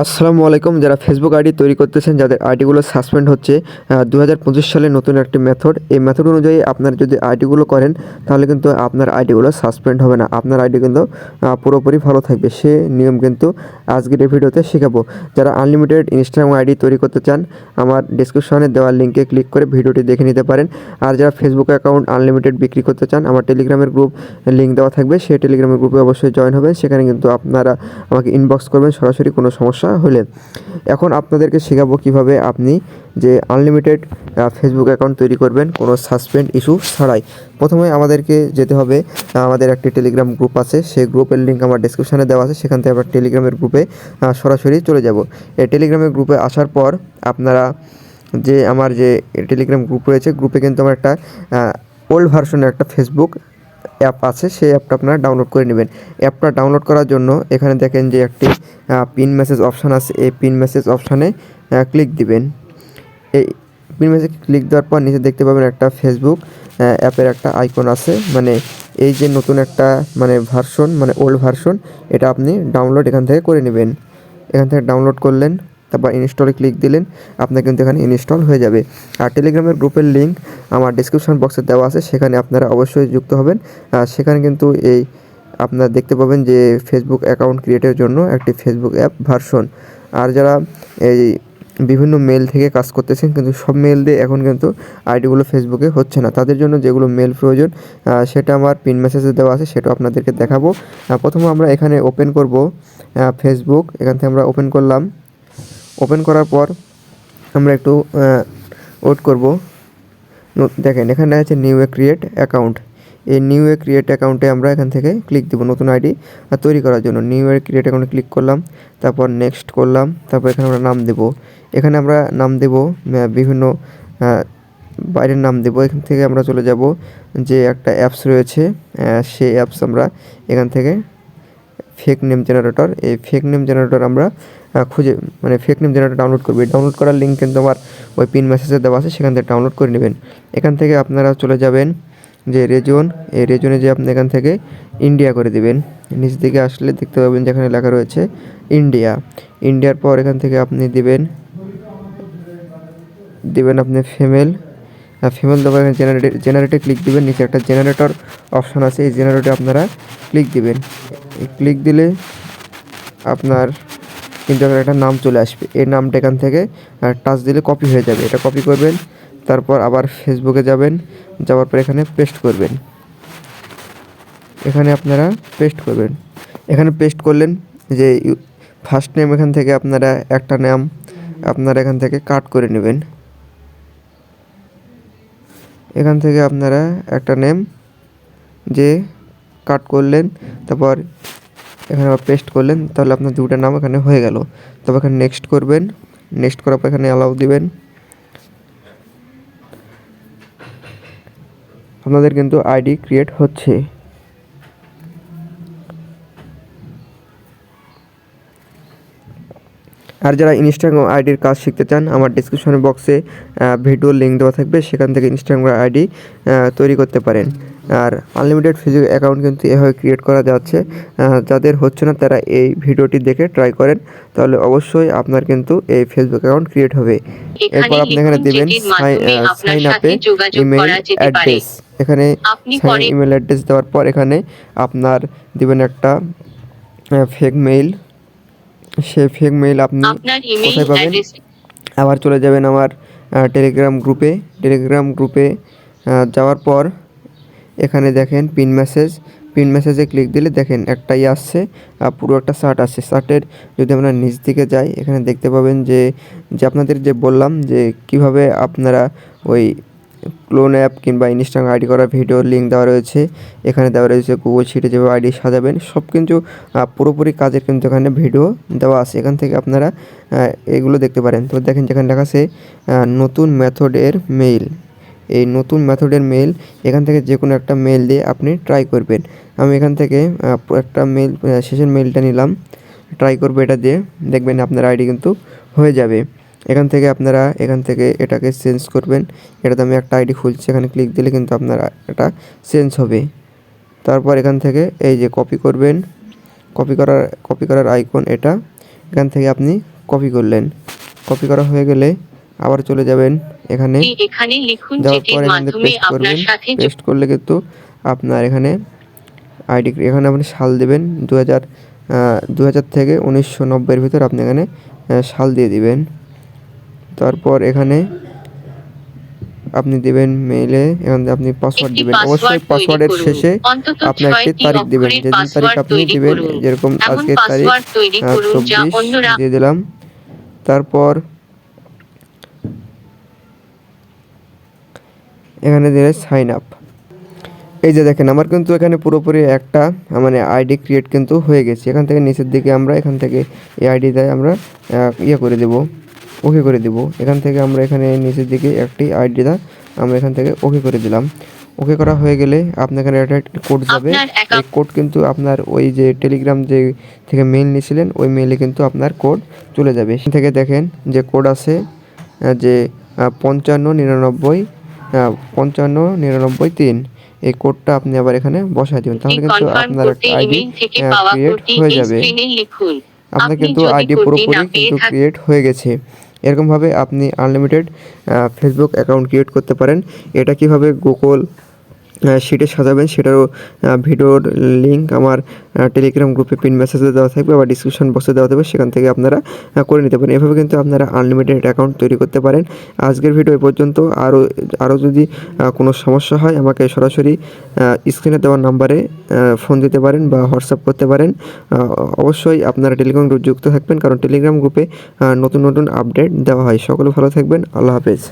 আসসালামু আলাইকুম। যারা ফেসবুক আইডি তৈরি করতেছেন, যাদের আইডিগুলো সাসপেন্ড হচ্ছে দু হাজার পঁচিশ সালে নতুন একটি মেথড এই মেথড অনুযায়ী আপনার যদি আইডিগুলো করেন, তাহলে কিন্তু আপনার আইডিগুলো সাসপেন্ড হবে না। আপনার আইডি কিন্তু পুরোপুরি ভালো থাকবে। সে নিয়ম কিন্তু আজকের এই ভিডিওতে শেখাবো। যারা আনলিমিটেড ইনস্টাগ্রাম আইডি তৈরি করতে চান, আমার ডিসক্রিপশনে দেওয়া লিঙ্কে ক্লিক করে ভিডিওটি দেখে নিতে পারেন। আর যারা ফেসবুক অ্যাকাউন্ট আনলিমিটেড বিক্রি করতে চান, আমার টেলিগ্রামের গ্রুপ লিঙ্ক দেওয়া থাকবে। সেই টেলিগ্রামের গ্রুপে অবশ্যই জয়েন হবেন। সেখানে কিন্তু আপনারা আমাকে ইনবক্স করবেন। সরাসরি কোনো সমস্যা হলে এখন আপনাদেরকে শেখাবো কীভাবে আপনি যে আনলিমিটেড ফেসবুক অ্যাকাউন্ট তৈরি করবেন, কোনো সাসপেন্ড ইস্যু ছাড়াই। প্রথমে আমাদেরকে যেতে হবে আমাদের একটি টেলিগ্রাম গ্রুপ আছে, সেই গ্রুপের লিঙ্ক আমার ডিসক্রিপশনে দেওয়া আছে, সেখান থেকে আমরা টেলিগ্রামের গ্রুপে সরাসরি চলে যাব। এই টেলিগ্রামের গ্রুপে আসার পর আপনারা যে আমার যে টেলিগ্রাম গ্রুপ রয়েছে গ্রুপে কিন্তু আমার একটা ওল্ড ভার্সনের একটা ফেসবুক অ্যাপ আছে, সেই অ্যাপটা আপনারা ডাউনলোড করে নেবেন। অ্যাপটা ডাউনলোড করার জন্য এখানে দেখেন যে একটি পিন মেসেজ অপশান আছে। এই পিন মেসেজ অপশানে ক্লিক দিবেন। এই পিন মেসেজ ক্লিক দেওয়ার পর নিচে দেখতে পাবেন একটা ফেসবুক অ্যাপের একটা আইকন আছে। মানে এই যে নতুন একটা মানে ভার্সন মানে ওল্ড ভার্সন এটা আপনি ডাউনলোড এখান থেকে করে নেবেন। এখান থেকে ডাউনলোড করলেন। তারপর ইনস্টলে ক্লিক দিলেন, আপনার কিন্তু এখানে ইনস্টল হয়ে যাবে। আর টেলিগ্রামের গ্রুপের লিঙ্ক আমার ডিসক্রিপশন বক্সে দেওয়া আছে, সেখানে আপনারা অবশ্যই যুক্ত হবেন। আর সেখানে কিন্তু এই আপনারা দেখতে পাবেন যে ফেসবুক অ্যাকাউন্ট ক্রিয়েটের জন্য একটি ফেসবুক অ্যাপ ভার্সন আর যারা এই বিভিন্ন মেল থেকে কাজ করতেছেন, কিন্তু সব মেল দিয়ে এখন কিন্তু আইডিগুলো ফেসবুকে হচ্ছে না। তাদের জন্য যেগুলো মেল প্রয়োজন সেটা আমার পিন মেসেজে দেওয়া আছে, সেটা আপনাদেরকে দেখাবো। প্রথমে আমরা এখানে ওপেন করব ফেসবুক এখান থেকে আমরা ওপেন করলাম। ওপেন করার পর আমরা একটু ওয়েট করব। দেখেন, এখানে আছে নিউ এ ক্রিয়েট অ্যাকাউন্ট। এই নিউ এ ক্রিয়েট অ্যাকাউন্টে আমরা এখান থেকে ক্লিক দেবো নতুন আইডি আর তৈরি করার জন্য। নিউ এ ক্রিয়েট অ্যাকাউন্টে ক্লিক করলাম, তারপর নেক্সট করলাম, তারপর এখানে আমরা নাম দেব। এখানে আমরা নাম দেব বিভিন্ন বাইরের নাম দেব। এখান থেকে আমরা চলে যাব যে একটা অ্যাপস রয়েছে সেই অ্যাপস আমরা এখান থেকে ফেক নেম জেনারেটর এই ফেক নেম জেনারেটর আমরা খুঁজে মানে ফেক নেম জেনারেটর ডাউনলোড করবে। ডাউনলোড করার লিঙ্ক কিন্তু আমার ওই পিন মেসেজে দেওয়া আছে, সেখান থেকে ডাউনলোড করে নেবেন। এখান থেকে আপনারা চলে যাবেন যে রেজন এই রেজনে যে আপনি এখান থেকে ইন্ডিয়া করে দিবেন। নিচ দিকে আসলে দেখতে পাবেন যেখানে লেখা রয়েছে ইন্ডিয়া ইন্ডিয়ার পর এখান থেকে আপনি দিবেন দিবেন আপনি ফিমেল ফিমেল দেবো এখানে জেনারেটে জেনারেটে ক্লিক দিবেন, নিচে একটা জেনারেটর অপশন আছে, এই জেনারেটে আপনারা ক্লিক দিবেন। ক্লিক দিলে আপনার কিন্তু এখানে একটা নাম চলে আসবে। এই নামটা এখান থেকে টাচ দিলে কপি হয়ে যাবে। এটা কপি করবেন, তারপর আবার ফেসবুকে যাবেন, যাওয়ার পর এখানে পেস্ট করবেন। এখানে আপনারা পেস্ট করবেন। এখানে পেস্ট করলেন যে ফার্স্ট নেম এখান থেকে আপনারা একটা নাম, আপনারা এখান থেকে কাট করে নেবেন। এখান থেকে আপনারা একটা নেম যে কাট করলেন, তারপর এখানে আবার পেস্ট করলেন, তাহলে আপনার দুটো নাম এখানে হয়ে গেল। তারপর এখানে নেক্সট করবেন নেক্সট করার পর এখানে অ্যালাউ দিবেন। আপনাদের কিন্তু আইডি ক্রিয়েট হচ্ছে। আর যারা ইনস্টাগ্রাম আইডির কাজ শিখতে চান আমার ডিসক্রিপশন বক্সে ভিডিও লিঙ্ক দেওয়া থাকবে। সেখান থেকে ইনস্টাগ্রাম আইডি তৈরি করতে পারেন। আর আনলিমিটেড ফেসবুক অ্যাকাউন্ট কিন্তু এভাবে ক্রিয়েট করা যাচ্ছে। যাদের হচ্ছে না তারা এই ভিডিওটি দেখে ট্রাই করেন। তাহলে অবশ্যই আপনার কিন্তু এই ফেসবুক অ্যাকাউন্ট ক্রিয়েট হবে। এরপর আপনি এখানে দেবেন সাইন আপে ইমেল অ্যাড্রেস এখানে সাইন ইমেল অ্যাড্রেস দেওয়ার পর এখানে আপনার দিবেন একটা ফেক মেইল সে ফেক মেইল আপনি কোথায় পাবেন? আবার চলে যাবেন আমার টেলিগ্রাম গ্রুপে টেলিগ্রাম গ্রুপে যাওয়ার পর এখানে দেখেন পিন মেসেজ পিন মেসেজে ক্লিক দিলে দেখেন একটাই আসছে আর পুরো একটা শার্ট আসছে। শার্টের যদি আমরা নিচ দিকে যাই এখানে দেখতে পাবেন যে যে আপনাদের যে বললাম যে কীভাবে আপনারা ওই ক্লোন অ্যাপ কিংবা ইনস্টাগ্রাম আইডি করার ভিডিও লিঙ্ক দেওয়া রয়েছে। এখানে দেওয়া রয়েছে গুগল শিটে যেভাবে আইডি সাজাবেন, সব কিন্তু পুরোপুরি কাজের কিন্তু এখানে ভিডিও দেওয়া আছে। এখান থেকে আপনারা এগুলো দেখতে পারেন। তো দেখেন যেখানে লেখা আছে নতুন মেথডের মেইল এই নতুন মেথডের মেইল এখান থেকে যে কোনো একটা মেইল দিয়ে আপনি ট্রাই করবেন। আমি এখান থেকে একটা মেইল শেষের মেইলটা নিলাম। ট্রাই করব এটা দিয়ে, দেখবেন আপনার আইডি কিন্তু হয়ে যাবে। এখান থেকে আপনারা এখান থেকে এটাকে চেঞ্জ করবেন। এটাতে আমি একটা আইডি খুলছি এখানে ক্লিক দিলে কিন্তু আপনারা এটা চেঞ্জ হবে। তারপর এখান থেকে এই যে কপি করবেন কপি করার কপি করার আইকন এটা। এখান থেকে আপনি কপি করলেন। কপি করা হয়ে গেলে আবার চলে যাবেন এখানে। এখানে লিখুন যাওয়ার পর এখানে পেস্ট করবেন। পেস্ট করলে কিন্তু আপনার এখানে আইডি এখানে আপনি সাল দেবেন। দু হাজার দু হাজার থেকে উনিশশো নব্বইয়ের ভিতর আপনি এখানে সাল দিয়ে দিবেন। তারপর এখানে আপনি দিবেন মেইলে এখানে আপনি পাসওয়ার্ড দিবেন। অবশ্যই পাসওয়ার্ডের শেষে আপনি একটি তারিখ দিবেন। যেদিন তারিখ আপনি দিবেন। যেরকম আজকের তারিখ পাসওয়ার্ড তৈরি আহ, করুন যা চব্বিশ দিয়ে দিলাম। তারপর এখানে দিলে সাইন আপ এই যে দেখেন আমার কিন্তু এখানে পুরোপুরি একটা মানে আইডি ক্রিয়েট কিন্তু হয়ে গেছে। এখান থেকে নিচের দিকে আমরা এখান থেকে এই আইডি দেয় আমরা ইয়ে করে দেব। ওকে করে দেব। এখান থেকে আমরা এখানে নিচের দিকে একটি আইডি দা আমরা এখান থেকে ওকে করে দিলাম। ওকে করা হয়ে গেলে আপনার এখানে একটা কোড যাবে। এই কোড কিন্তু আপনার ওই যে টেলিগ্রাম যে থেকে মেইল নিয়েছিলেন ওই মেইলে কিন্তু আপনার কোড চলে যাবে। সেখান থেকে দেখেন যে কোড আছে যে পঞ্চান্ন নিরানব্বই পঞ্চান্ন নিরানব্বই তিন। এই কোডটা আপনি আবার এখানে বসাই দিবেন। তাহলে কিন্তু আপনার একটা আইডি ক্রিয়েট হয়ে যাবে। আপনার কিন্তু আইডি পুরোপুরি কিন্তু ক্রিয়েট হয়ে গেছে। এরকমভাবে আপনি আনলিমিটেড ফেসবুক অ্যাকাউন্ট ক্রিয়েট করতে পারেন। এটা কীভাবে গুগল শিটে সাজাবেন, সেটারও ভিডিওর লিঙ্ক আমার টেলিগ্রাম গ্রুপে পিন মেসেজে দেওয়া থাকবে বা ডিসক্রিপশন বক্সে দেওয়া থাকবে, সেখান থেকে আপনারা করে নিতে পারেন। এভাবে কিন্তু আপনারা আনলিমিটেড অ্যাকাউন্ট তৈরি করতে পারেন। আজকের ভিডিও এই পর্যন্ত আরও আরও যদি কোনো সমস্যা হয়, আমাকে সরাসরি স্ক্রিনে দেওয়া নাম্বারে ফোন দিতে পারেন বা হোয়াটসঅ্যাপ করতে পারেন। অবশ্যই আপনারা টেলিগ্রাম গ্রুপ যুক্ত থাকবেন, কারণ টেলিগ্রাম গ্রুপে নতুন নতুন আপডেট দেওয়া হয়। সকলে ভালো থাকবেন। আল্লাহ হাফেজ।